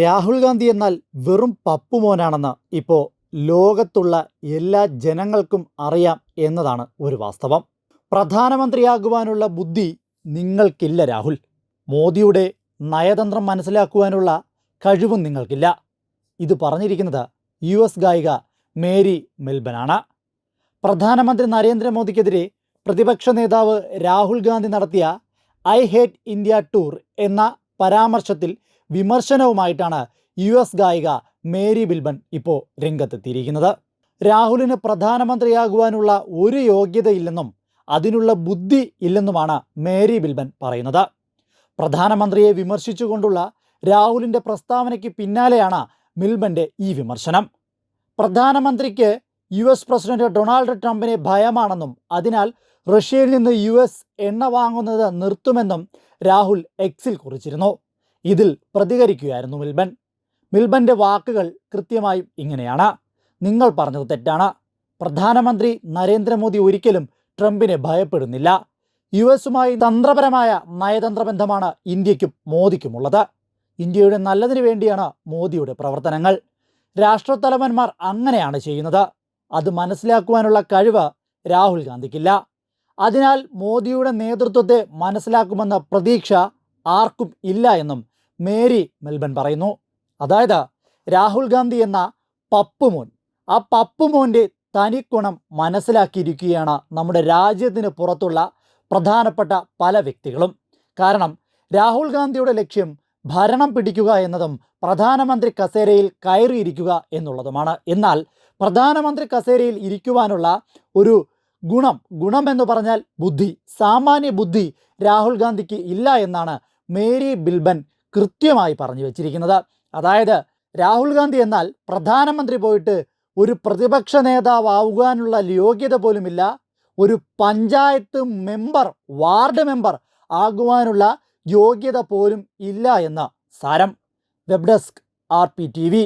രാഹുൽ ഗാന്ധി എന്നാൽ വെറും പപ്പുമോനാണെന്ന് ഇപ്പോൾ ലോകത്തുള്ള എല്ലാ ജനങ്ങൾക്കും അറിയാം എന്നതാണ് ഒരു വാസ്തവം. പ്രധാനമന്ത്രിയാകുവാനുള്ള ബുദ്ധി നിങ്ങൾക്കില്ല രാഹുൽ. മോദിയുടെ നയതന്ത്രം മനസ്സിലാക്കുവാനുള്ള കഴിവും നിങ്ങൾക്കില്ല. ഇത് പറഞ്ഞിരിക്കുന്നത് യു എസ് ഗായിക മേരി മെൽബനാണ്. പ്രധാനമന്ത്രി നരേന്ദ്രമോദിക്കെതിരെ പ്രതിപക്ഷ നേതാവ് രാഹുൽ ഗാന്ധി നടത്തിയ ഐ ഹേറ്റ് ഇന്ത്യ ടൂർ എന്ന പരാമർശത്തിൽ വിമർശനവുമായിട്ടാണ് യു എസ് ഗായിക മേരി ബിൽബൻ ഇപ്പോൾ രംഗത്തെത്തിയിരിക്കുന്നത്. രാഹുലിന് പ്രധാനമന്ത്രിയാകുവാനുള്ള ഒരു യോഗ്യതയില്ലെന്നും അതിനുള്ള ബുദ്ധി ഇല്ലെന്നുമാണ് മേരി ബിൽബൻ പറയുന്നത്. പ്രധാനമന്ത്രിയെ വിമർശിച്ചുകൊണ്ടുള്ള രാഹുലിന്റെ പ്രസ്താവനയ്ക്ക് പിന്നാലെയാണ് മിൽബന്റെ ഈ വിമർശനം. പ്രധാനമന്ത്രിക്ക് യു എസ് പ്രസിഡന്റ് ഡൊണാൾഡ് ട്രംപിനെ ഭയമാണെന്നും അതിനാൽ റഷ്യയിൽ നിന്ന് യു എസ് എണ്ണ വാങ്ങുന്നത് നിർത്തുമെന്നും രാഹുൽ എക്സിൽ കുറിച്ചിരുന്നു. ഇതിൽ പ്രതികരിക്കുകയായിരുന്നു മിൽബൻ. മിൽബന്റെ വാക്കുകൾ കൃത്യമായും ഇങ്ങനെയാണ്. നിങ്ങൾ പറഞ്ഞത് തെറ്റാണ്. പ്രധാനമന്ത്രി നരേന്ദ്രമോദി ഒരിക്കലും ട്രംപിനെ ഭയപ്പെടുന്നില്ല. യു എസുമായി തന്ത്രപരമായ നയതന്ത്ര ബന്ധമാണ് ഇന്ത്യക്കും മോദിക്കുമുള്ളത്. ഇന്ത്യയുടെ നല്ലതിനു വേണ്ടിയാണ് മോദിയുടെ പ്രവർത്തനങ്ങൾ. രാഷ്ട്രത്തലവന്മാർ അങ്ങനെയാണ് ചെയ്യുന്നത്. അത് മനസ്സിലാക്കുവാനുള്ള കഴിവ് രാഹുൽ ഗാന്ധിക്കില്ല. അതിനാൽ മോദിയുടെ നേതൃത്വത്തെ മനസ്സിലാക്കുമെന്ന പ്രതീക്ഷ ആർക്കും ഇല്ല എന്നും മേരി മെൽബൺ പറയുന്നു. അതായത് രാഹുൽ ഗാന്ധി എന്ന പപ്പുമോൻ. ആ പപ്പുമോന്റെ തനിക്കുണം മനസ്സിലാക്കിയിരിക്കുകയാണ് നമ്മുടെ രാജ്യത്തിന് പുറത്തുള്ള പ്രധാനപ്പെട്ട പല വ്യക്തികളും. കാരണം രാഹുൽ ഗാന്ധിയുടെ ലക്ഷ്യം ഭരണം പിടിക്കുക എന്നതും പ്രധാനമന്ത്രി കസേരയിൽ കയറിയിരിക്കുക എന്നുള്ളതുമാണ്. എന്നാൽ പ്രധാനമന്ത്രി കസേരയിൽ ഇരിക്കുവാനുള്ള ഒരു ഗുണം ഗുണം എന്ന് പറഞ്ഞാൽ ബുദ്ധി സാമാന്യ ബുദ്ധി രാഹുൽ ഗാന്ധിക്ക് ഇല്ല എന്നാണ് മേരി ബിൽബൻ കൃത്യമായി പറഞ്ഞു വച്ചിരിക്കുന്നത്. അതായത് രാഹുൽ ഗാന്ധി എന്നാൽ പ്രധാനമന്ത്രി പോയിട്ട് ഒരു പ്രതിപക്ഷ നേതാവാകാനുള്ള യോഗ്യത പോലുമില്ല. ഒരു പഞ്ചായത്ത് മെമ്പർ വാർഡ് മെമ്പർ ആകുവാനുള്ള യോഗ്യത പോലും ഇല്ല എന്ന് സാരം. Web desk R P T V.